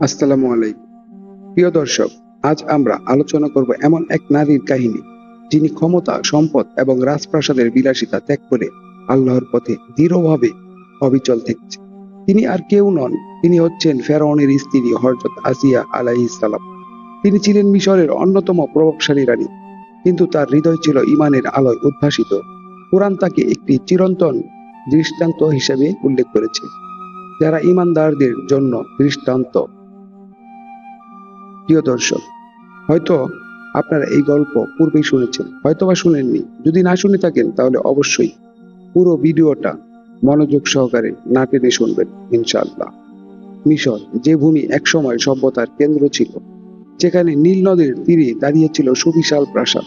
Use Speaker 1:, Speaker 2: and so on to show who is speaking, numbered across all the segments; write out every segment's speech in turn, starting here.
Speaker 1: আসসালামু আলাইকুম। প্রিয় দর্শক, আজ আমরা আলোচনা করব এমন এক নারীর কাহিনী, যিনি ক্ষমতা, সম্পদ এবং রাজপ্রাসাদের বিলাসিতা ত্যাগ করে আল্লাহর পথে দৃঢ়ভাবে অবিচল থেকেছে। তিনি আর কেউ নন, তিনি হচ্ছেন ফেরাউনের স্ত্রী হরজত আসিয়া আলাইহিস সালাম। তিনি ছিলেন মিশরের অন্যতম প্রভাবশালী রানী, কিন্তু তার হৃদয় ছিল ইমানের আলোয় উদ্ভাসিত। কোরআন তাকে একটি চিরন্তন দৃষ্টান্ত হিসেবে উল্লেখ করেছে। যারা ইমানদারদের জন্য দৃষ্টান্ত। প্রিয় দর্শক, হয়তো আপনারা এই গল্প পূর্বেই শুনেছেন, হয়তোবা শুনেননি। যদি না শুনে থাকেন, তাহলে অবশ্যই পুরো ভিডিওটা মনোযোগ সহকারে না টেনে শুনবেন, ইনশাআল্লাহ। মিশর, যে ভূমি একসময় সভ্যতার কেন্দ্র ছিল, যেখানে নীল নদের তীরে দাঁড়িয়েছিল সুবিশাল প্রাসাদ।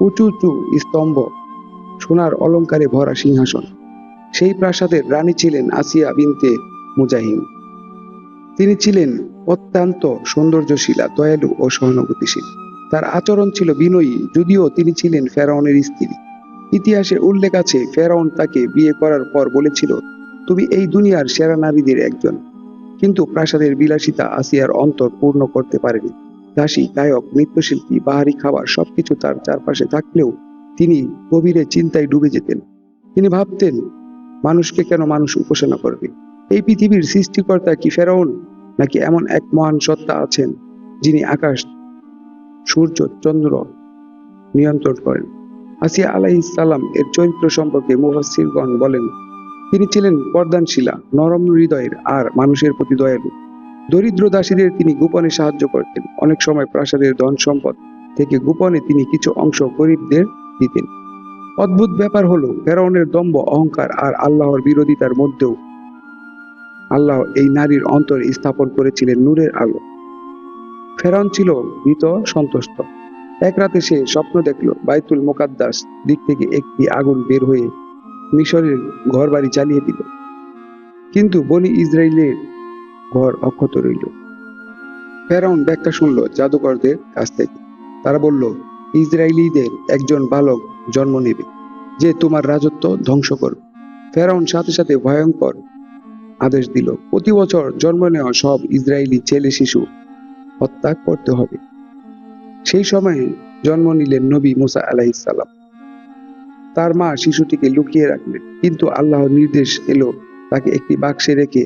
Speaker 1: উঁচু উঁচু স্তম্ভ, সোনার অলংকারে ভরা সিংহাসন। সেই প্রাসাদের রানী ছিলেন আসিয়া বিনতে মুজাহিম। তিনি ছিলেন অত্যন্ত সৌন্দর্যশীলা, দয়ালু ও সহানুভূতিশীল। তার আচরণ ছিল বিনয়ী, যদিও তিনি ছিলেন ফেরাউনের স্ত্রী। ইতিহাসে উল্লেখ আছে, ফেরাউন তাকে বিয়ে করার পর বলেছিল, তুমি এই দুনিয়ার সেরা নারীদের একজন। কিন্তু প্রাসাদের বিলাসিতা আসিয়ার অন্তর পূর্ণ করতে পারেনি। দাসী, গায়ক, নৃত্যশিল্পী, বাহারি খাবার, সবকিছু তার চারপাশে থাকলেও তিনি গভীরে চিন্তায় ডুবে যেতেন। তিনি ভাবতেন, মানুষকে কেন মানুষ উপাসনা করবে? এই পৃথিবীর সৃষ্টিকর্তা কি ফেরাউন নাকি এমন এক মহান সত্তা আছেন যিনি আকাশ, সূর্য, চন্দ্র নিয়ন্ত্রণ করেন? আসিয়া আলাইহিস সালাম এর চরিত্র সম্পর্কে মুফাসসিরগণ বলেন, তিনি ছিলেন বরদানশীলা নরম হৃদয়ের আর মানুষের প্রতি দয়ালু। দরিদ্র দাসীদের তিনি গোপনে সাহায্য করতেন। অনেক সময় প্রাসাদের ধন সম্পদ থেকে গোপনে তিনি কিছু অংশ গরিবদের দিতেন। অদ্ভুত ব্যাপার হলো, ফেরাউনের দম্ভ অহংকার আর আল্লাহর বিরোধিতার মধ্যেও আল্লাহ এই নারীর অন্তর স্থাপন করেছিলেন নূরের আলো। ফেরাউন ছিল ভীত, সন্তুষ্ট। এক রাতে সে স্বপ্ন দেখল, বাইতুল মোকাদ্দাস দিক থেকে একটি আগুন বের হয়ে মিশরের ঘর বাড়ি চালিয়ে দিল। কিন্তু বনি ইসরায়েলের ঘর অক্ষত রইল। ফেরাউন ব্যাখ্যা শুনল জাদুকরদের কাছ থেকে। তারা বলল ইসরায়েলিদের একজন বালক জন্ম নেবে, যে তোমার রাজত্ব ধ্বংস করবে। ফেরাউন সাথে সাথে ভয়ঙ্কর আদেশ দিল, প্রতি বছর জন্ম নেওয়া সব ইসরায়েলি ছেলে শিশু হত্যা করতে হবে। সেই সময়ে জন্ম নিলেন নবী মুসা আলাইসাল্লাম তার মা শিশুটিকে লুকিয়ে রাখলেন, কিন্তু আল্লাহর নির্দেশ এলো, তাকে একটি বাক্সে রেখে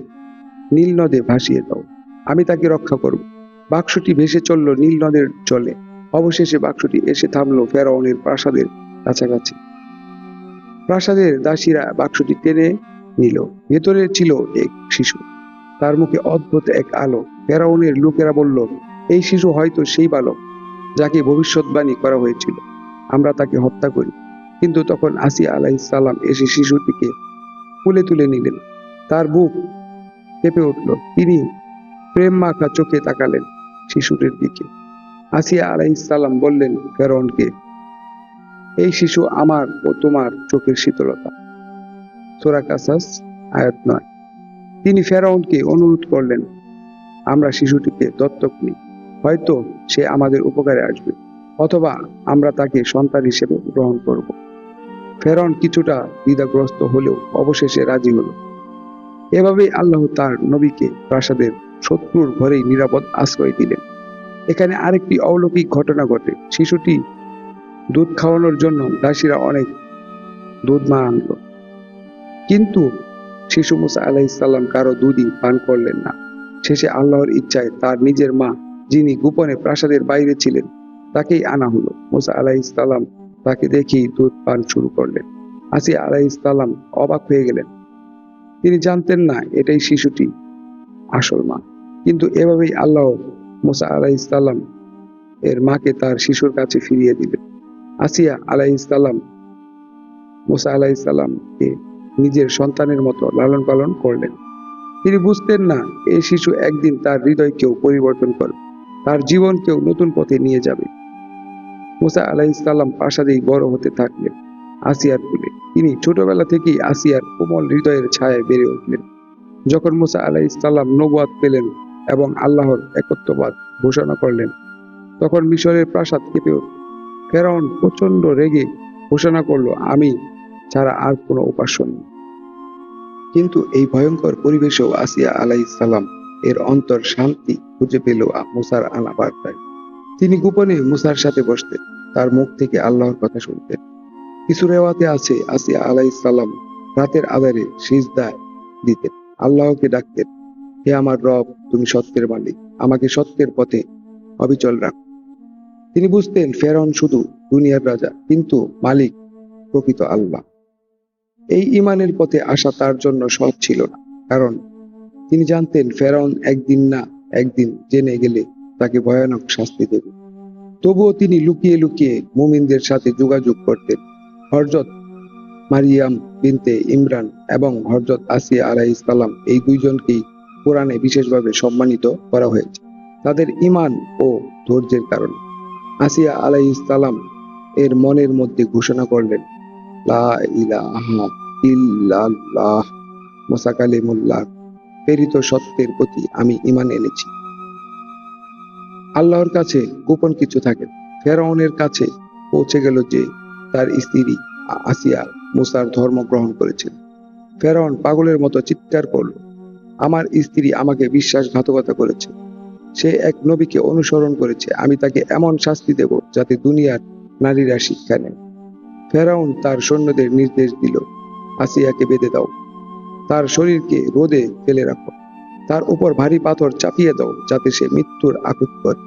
Speaker 1: নীল নদে ভাসিয়ে দাও, আমি তাকে রক্ষা করব। বাক্সটি ভেসে চলল নীল নদের জলে। অবশেষে বাক্সটি এসে থামলো ফেরাউনের প্রাসাদের কাছাকাছি। প্রাসাদের দাসীরা বাক্সটি টেনে নিল। ভেতরে ছিল এক শিশু। তার মুখে অদ্ভুত এক আলো। ফেরাউনের লোকেরা বলল, এই শিশু হয়তো সেই বালক যাকে ভবিষ্যৎবাণী করা হয়েছিল। আমরা তাকে হত্যা করি। কিন্তু তখন আসিয়া সালাম এসে শিশুটিকে কুলে তুলে নিলেন। তার বুক কেঁপে উঠল। তিনি প্রেম মাখা চোখে তাকালেন শিশুটির দিকে। আসিয়া আলাইহিস সালাম বললেন, ফেরাউনকে, এই শিশু আমার ও তোমার চোখের শীতলতা। সোরা কাসাস, আয়াত নয়। তিনি ফেরাউনকে অনুরোধ করলেন, আমরা শিশুটিকে দত্তক নিই। হয়তো সে আমাদের উপকারে আসবে, অথবা আমরা তাকে সন্তান হিসেবে গ্রহণ করব। ফেরাউন কিছুটা দ্বিধাগ্রস্ত হলেও অবশেষে রাজি হলো। এভাবেই আল্লাহ তার নবীকে প্রাসাদের শত্রুর ঘরেই নিরাপদ আশ্রয় দিলেন। এখানে আরেকটি অলৌকিক ঘটনা ঘটে। শিশুটি দুধ খাওয়ানোর জন্য দাসীরা অনেক দুধ মা আনলো। কিন্তু শিশু মুসা আলাইসাল্লাম কারও দুধই পান করলেন না। শেষে আল্লাহর ইচ্ছায় তার নিজের মা, যিনি গোপনে প্রাসাদের বাইরে ছিলেন, তাকেই আনা হলো। মুসা আলাইসাল্লাম তাকে দেখেই দুধ পান শুরু করলেন। আসিয়া আলাইসাল্লাম অবাক হয়ে গেলেন। তিনি জানতেন না এটাই শিশুটি আসল মা। কিন্তু এভাবেই আল্লাহ মুসা আলাইসাল্লাম এর মাকে তার শিশুর কাছে ফিরিয়ে দিলেন। আসিয়া আলাইসাল্লাম মুসা আলাইসাল্লামকে নিজের সন্তানের মতো লালন পালন করলেন। তিনি বুঝতেন না, এই শিশু একদিন তার হৃদয়কেও পরিবর্তন করবে, তার জীবনকেও নতুন পথে নিয়ে যাবে। মুসা আলাইসাল্লাম প্রাসাদেই বড় হতে থাকলেন, আসিয়ার কুলে। তিনি ছোটবেলা থেকেই আসিয়ার কোমল হৃদয়ের ছায়ায় বেড়ে উঠলেন। যখন মুসা আলাইসাল্লাম নবাদ পেলেন এবং আল্লাহর একত্ববাদ ঘোষণা করলেন, তখন মিশরের প্রাসাদ কেঁপে উঠল। ফেরাউন প্রচণ্ড রেগে ঘোষণা করল, আমি ছাড়া আর কোনো উপাস্য নেই। কিন্তু এই ভয়ঙ্কর পরিবেশেও আসিয়া আলাইসাল্লাম এর অন্তর শান্তি খুঁজে পেল মুসার আনা বার্তায় তিনি গোপনে মুসার সাথে বসতেন, তার মুখ থেকে আল্লাহর কথা শুনতেন। কিছু রেওয়াতে আছে, আসিয়া আলাই সালাম রাতের আধারে সিজদায় দিতেন। আল্লাহকে ডাকতেন, হে আমার রব, তুমি সত্যের মালিক, আমাকে সত্যের পথে অবিচল রাখ। তিনি বুঝতেন ফেরন শুধু দুনিয়ার রাজা, কিন্তু মালিক প্রকৃত আল্লাহ। এই ইমানের পথে আসা তার জন্য সহজ ছিল না, কারণ তিনি জানতেন ফেরন একদিন না একদিন জেনে গেলে তাকে ভয়ানক শাস্তি দেবে। তবুও তিনি লুকিয়ে লুকিয়ে মুমিনদের সাথে যোগাযোগ করতেন। হরজত মারিয়াম বিনতে ইমরান এবং হরজত আসিয়া আলাই ইসলাম এই দুইজনকেই কোরআনে বিশেষভাবে সম্মানিত করা হয়েছে, তাদের ইমান ও ধৈর্যের কারণে। আসিয়া আলাই ইসলাম এর মনের মধ্যে ঘোষণা করলেন লা ইলাহা ইল্লাল্লাহ। মুসা কালিমুল্লাহ, প্রেরিত সত্যের প্রতি আমি ইমান এনেছি। আল্লাহর কাছে গোপন কিছু থাকে। ফেরাউনের কাছে পৌঁছে গেল যে তার স্ত্রী আসিয়া মুসার ধর্ম গ্রহণ করেছিল। ফেরাউন পাগলের মতো চিৎকার করল, আমার স্ত্রী আমাকে বিশ্বাসঘাতকতা করেছে। সে এক নবীকে অনুসরণ করেছে। আমি তাকে এমন শাস্তি দেব যাতে দুনিয়ার নারীরা শিক্ষা নেয়। ফেরাউন তার সৈন্যদের নির্দেশ দিল, আসিয়াকে বেঁধে দাও। তার শরীরকে রোদে ফেলে রাখো। তার উপর ভারী পাথর চাপিয়ে দাও যাতে সে মৃত্যুর আকুত করে।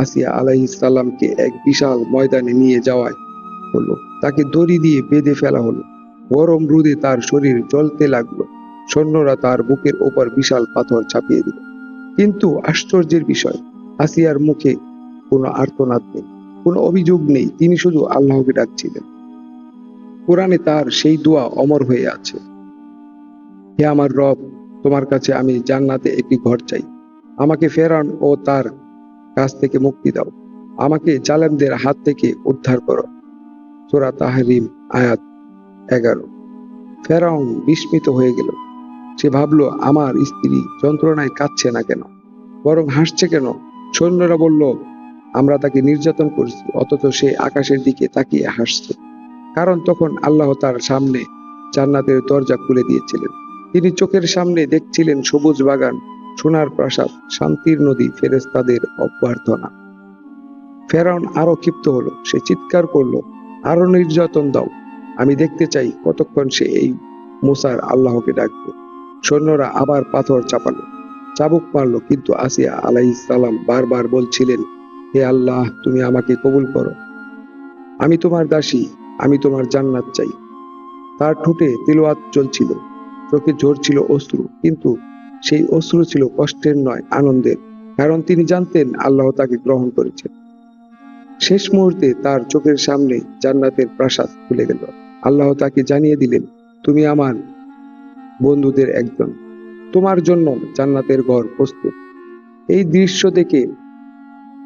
Speaker 1: আসিয়া আলাইহিস সালামকে এক বিশাল ময়দানে নিয়ে যাওয়ায় হলো। তাকে দড়ি দিয়ে বেঁধে ফেলা হলো। গরম রোদে তার শরীর জ্বলতে লাগল। সৈন্যরা তার বুকের ওপর বিশাল পাথর চাপিয়ে দিল। কিন্তু আশ্চর্যের বিষয়, আসিয়ার মুখে কোনো আর্তনাদ নেই, কোনো অভিযোগ নেই। তিনি শুধু আল্লাহকে ডাকছিলেন। কোরআনে তার সেই দোয়া অমর হয়ে আছে। হে আমার রব, তোমার কাছে আমি জান্নাতে একটি ঘর চাই। আমাকে ফেরান ও তার কাছ থেকে মুক্তি দাও। আমাকে জালেমদের হাত থেকে উদ্ধার করো। সূরা তাহরিম, আয়াত এগারো। ফেরাউন বিস্মিত হয়ে গেল। সে ভাবলো, আমার স্ত্রী যন্ত্রণায় কাঁদছে না কেন? বরং হাসছে কেন? সৈন্যরা বলল, আমরা তাকে নির্যাতন করছি, অথচ সে আকাশের দিকে তাকিয়ে হাসছে। কারণ তখন আল্লাহ তার সামনে জান্নাতের দরজা খুলে দিয়েছিলেন। তিনি চোখের সামনে দেখছিলেন সবুজ বাগান, সোনার প্রাসাদ, শান্তির নদী ফেরেস্তাদের অভ্যর্থনা। ফেরাউন আরও ক্ষিপ্ত হলো, সে চিৎকার করল, আরও নির্যাতন দাও। আমি দেখতে চাই কতক্ষণ সে এই মুসার আল্লাহকে ডাকবে। সৈন্যরা আবার পাথর চাপালো। চাবুক মারলো, কিন্তু আসিয়া আলাই সালাম বারবার বলছিলেন, হে আল্লাহ, তুমি আমাকে কবুল করো। আমি তোমার দাসী, আমি তোমার জান্নাত চাই। তার ঠোঁটে তিলওয়াত চলছিল, চোখে ঝরছিল অশ্রু, কিন্তু সেই অশ্রু ছিল কষ্টের নয়, আনন্দের, কারণ তিনি জানতেন আল্লাহ তাকে গ্রহণ করেছেন। শেষ মুহূর্তে তার চোখের সামনে জান্নাতের প্রাসাদ খুলে গেল। আল্লাহ তাকে জানিয়ে দিলেন, তুমি আমার বন্ধুদের একজন। তোমার জন্য জান্নাতের ঘর প্রস্তুত। এই দৃশ্য দেখে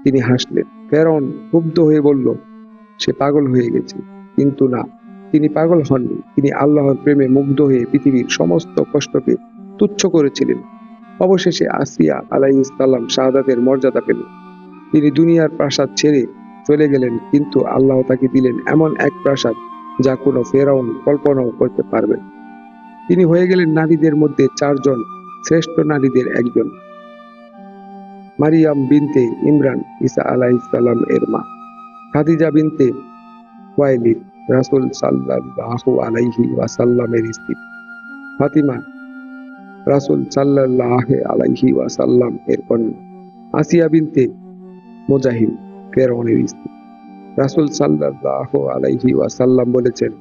Speaker 1: তিনি হাসলেন। ফেরন ক্ষুব্ধ হয়ে বলল সে পাগল হয়ে গেছে। কিন্তু না, তিনি পাগল হননি। তিনি আল্লাহর প্রেমে মুগ্ধ হয়ে পৃথিবীর সমস্ত কষ্টকে তুচ্ছ করেছিলেন। অবশেষে আসিয়া আলাইসাল্লাম শাহাদাতের মর্যাদা পেলেন তিনি দুনিয়ার প্রাসাদ ছেড়ে চলে গেলেন, কিন্তু আল্লাহ তাকে দিলেন এমন এক প্রাসাদ যা কোনো ফেরাউন কল্পনাও করতে পারবে তিনি হয়ে গেলেন নারীদের মধ্যে চারজন শ্রেষ্ঠ নারীদের একজন। মারিয়াম বিনতে ইমরান ইসা আলাইসাল্লাম এর মা। খাদিজা বিনতে ওয়াইলিদ রাসূল সাল্লাল্লাহু আলাইহি ওয়াসাল্লামের স্ত্রী। ফাতিমা রাসূল সাল্লাল্লাহু আলাইহি ওয়াসাল্লাম এর কন্যা। আসিয়া বিনতে মুজাহিদ ফেরাউনের স্ত্রী। রাসূল সাল্লাল্লাহু আলাইহি ওয়াসাল্লাম বলেছেন,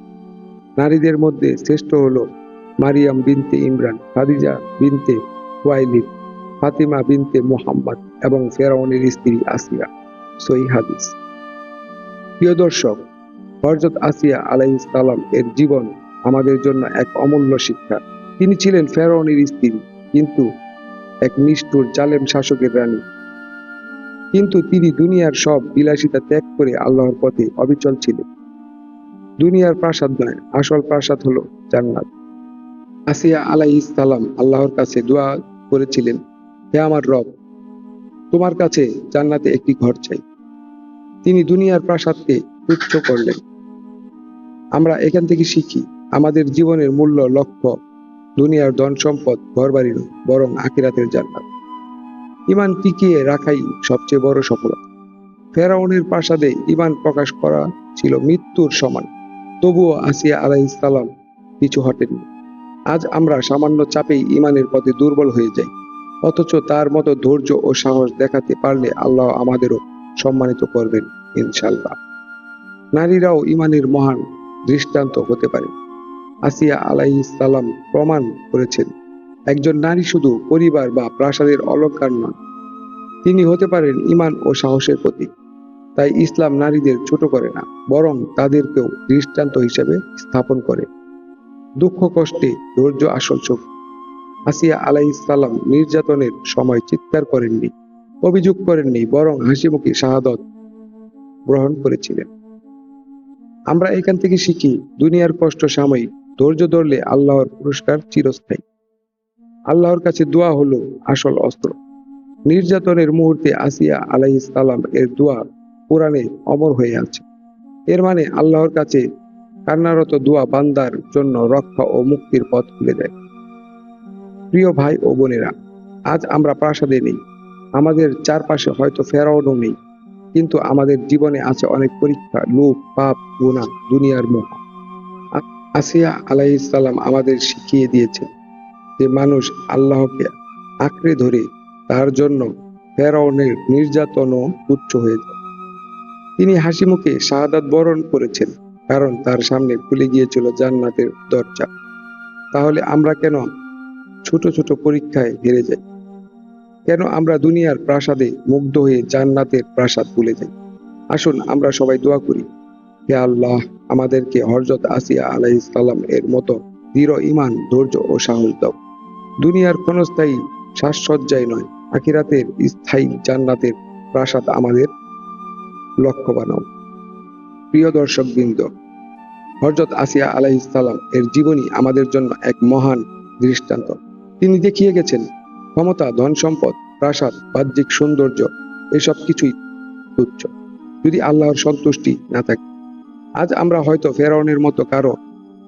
Speaker 1: নারীদের মধ্যে শ্রেষ্ঠ হলো মারিয়াম বিনতে ইমরান, খাদিজা বিনতে ওয়াইলিদ ফাতিমা বিনতে মুহাম্মদ এবং ফেরাউনের স্ত্রী আসিয়া। সই হাদিস। প্রিয় দর্শক হরজত আসিয়া আলাইহিস সালাম এর জীবন আমাদের জন্য এক অমূল্য শিক্ষা। তিনি ছিলেন ফেরাউনের স্ত্রী, কিন্তু এক নিষ্ঠুর জালেম শাসকের রানী। কিন্তু তিনি দুনিয়ার সব বিলাসিতা ত্যাগ করে আল্লাহর পথে অবিচল ছিলেন। দুনিয়ার প্রাসাদ নয়, আসল প্রাসাদ হলো জান্নাত। আসিয়া আলাইহিস সালাম আল্লাহর কাছে দোয়া করেছিলেন, হে আমার রব, তোমার কাছে জান্নাতে একটি ঘর চাই। তিনি দুনিয়ার প্রাসাদকে তুচ্ছ করলেন। আমরা এখান থেকে শিখি, আমাদের জীবনের মূল্য, লক্ষ্য, দুনিয়ার ধন সম্পদ ঘর বাড়ি নয় বরং আখিরাতের জান্নাত। ইমান টিকিয়ে রাখাই সবচেয়ে বড় সফলতা। ফেরাউনের প্রাসাদে ইমান প্রকাশ করা ছিল মৃত্যুর সমান। তবুও আসিয়া আলাইসালাম পিছু হটেননি। আজ আমরা সামান্য চাপেই ইমানের পথে দুর্বল হয়ে যাই। অথচ তার মতো ধৈর্য ও সাহস দেখাতে পারলে আল্লাহ আমাদেরও সম্মানিত করবেন ইনশাল্লাহ নারীরাও ইমানের মহান দৃষ্টান্ত হতে পারে। আসিয়া আলাইসালাম প্রমাণ করেছেন, একজন নারী শুধু পরিবার বা প্রাসাদের অলঙ্কার নন তিনি হতে পারেন ইমান ও সাহসের প্রতীক। তাই ইসলাম নারীদের ছোট করে না, বরং তাদেরকেও দৃষ্টান্ত হিসেবে স্থাপন করে। দুঃখ কষ্টে ধৈর্য আসল শক্তি। আসিয়া আলাইসাল্লাম নির্যাতনের সময় চিৎকার করেননি। অভিযোগ করেননি, বরং হাসিমুখী শাহাদত গ্রহণ করেছিলেন। আমরা এখান থেকে শিখি, দুনিয়ার কষ্ট সাময়িক, ধৈর্য ধরলে আল্লাহর পুরস্কার চিরস্থায়ী। আল্লাহর কাছে দোয়া হলো আসল অস্ত্র। নির্যাতনের মুহূর্তে আসিয়া আলাইসালাম এর দোয়া কোরআনে অমর হয়ে আছে। এর মানে আল্লাহর কাছে কান্নারত দোয়া বান্দার জন্য রক্ষা ও মুক্তির পথ খুলে দেয়। প্রিয় ভাই ও বোনেরা, আজ আমরা প্রাসাদে নেই আমাদের চারপাশে হয়তো ফেরাওনও নেই, কিন্তু আমাদের জীবনে আছে অনেক পরীক্ষা, লোভ, পাপ গুণা দুনিয়ার মোহ আসিয়া আলাইসাল্লাম আমাদের শিখিয়ে দিয়েছেন যে মানুষ আল্লাহকে আঁকড়ে ধরে তার জন্য ফেরাউনের নির্যাতনও তুচ্ছ হয়ে যায়। তিনি হাসি মুখে শাহাদাত বরণ করেছেন, কারণ তার সামনে খুলে গিয়েছিল জান্নাতের দরজা। তাহলে আমরা কেন ছোট ছোট পরীক্ষায় হেরে যাই? কেন আমরা দুনিয়ার প্রাসাদে মুগ্ধ হয়ে জান্নাতের প্রাসাদ ভুলে যাই? আসুন, আমরা সবাই দোয়া করি, হে আল্লাহ, আমাদেরকে হরজত আসিয়া আলাইসাল্লাম এর মতো দৃঢ় ইমান ধৈর্য ও সাহস দাও। দুনিয়ার ক্ষণস্থায়ী সাজসজ্জায় নয়, আখিরাতের স্থায়ী জান্নাতের প্রাসাদ আমাদের লক্ষ্য বানাও। প্রিয় দর্শক বৃন্দ হরজত আসিয়া আলাইসাল্লাম এর জীবনী আমাদের জন্য এক মহান দৃষ্টান্ত। তিনি দেখিয়ে গেছেন ক্ষমতা, ধন সম্পদ, প্রাসাদ, বাহ্যিক সৌন্দর্য, এসব কিছুই তুচ্ছ, যদি আল্লাহর সন্তুষ্টি না থাকে। আজ আমরা হয়তো ফেরাউনের মতো কারও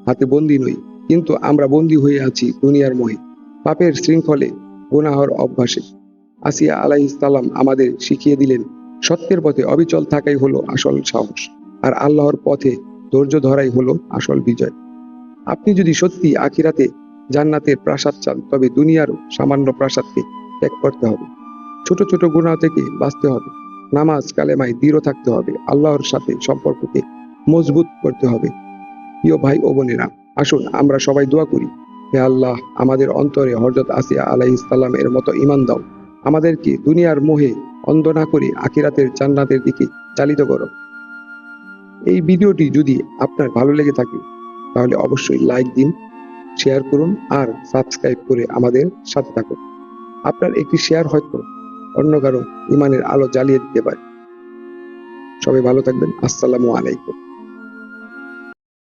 Speaker 1: হাতে বন্দী নই, কিন্তু আমরা বন্দী হয়ে আছি দুনিয়ার মোহে, পাপের শৃঙ্খলে, গুনাহর অভ্যাসে। আসিয়া আলাইসাল্লাম আমাদের শিখিয়ে দিলেন, সত্যের পথে অবিচল থাকাই হলো আসল সাহস, আর আল্লাহর পথে ধৈর্য ধরাই হলো আসল বিজয়। আপনি যদি সত্যি আখিরাতে জান্নাতের প্রাসাদ চান, তবে দুনিয়ার সামান্য প্রাসাদকে ত্যাগ করতে হবে। ছোট ছোট গুণা থেকে বাঁচতে হবে। নামাজ, কালেমায় দৃঢ় থাকতে হবে। আল্লাহর সাথে সম্পর্ককে মজবুত করতে হবে। প্রিয় ভাই ও বোনেরা, আসুন আমরা সবাই দোয়া করি, হে আল্লাহ, আমাদের অন্তরে হজরত আসিয়া আলাই ইসলাম এর মতো ইমান দাও। আমাদেরকে দুনিয়ার মোহে অন্ধ না করে আখিরাতের জান্নাতের দিকে চালিত করো। এই ভিডিওটি যদি আপনার ভালো লেগে থাকে, তাহলে অবশ্যই লাইক দিন শেয়ার করুন আর সাবস্ক্রাইব করে আমাদের সাথে থাকুন। আপনার একটি শেয়ার হয়তো অন্য কারও ইমানের আলো জ্বালিয়ে দিতে পারে। সবাই ভালো থাকবেন। আসসালামু আলাইকুম।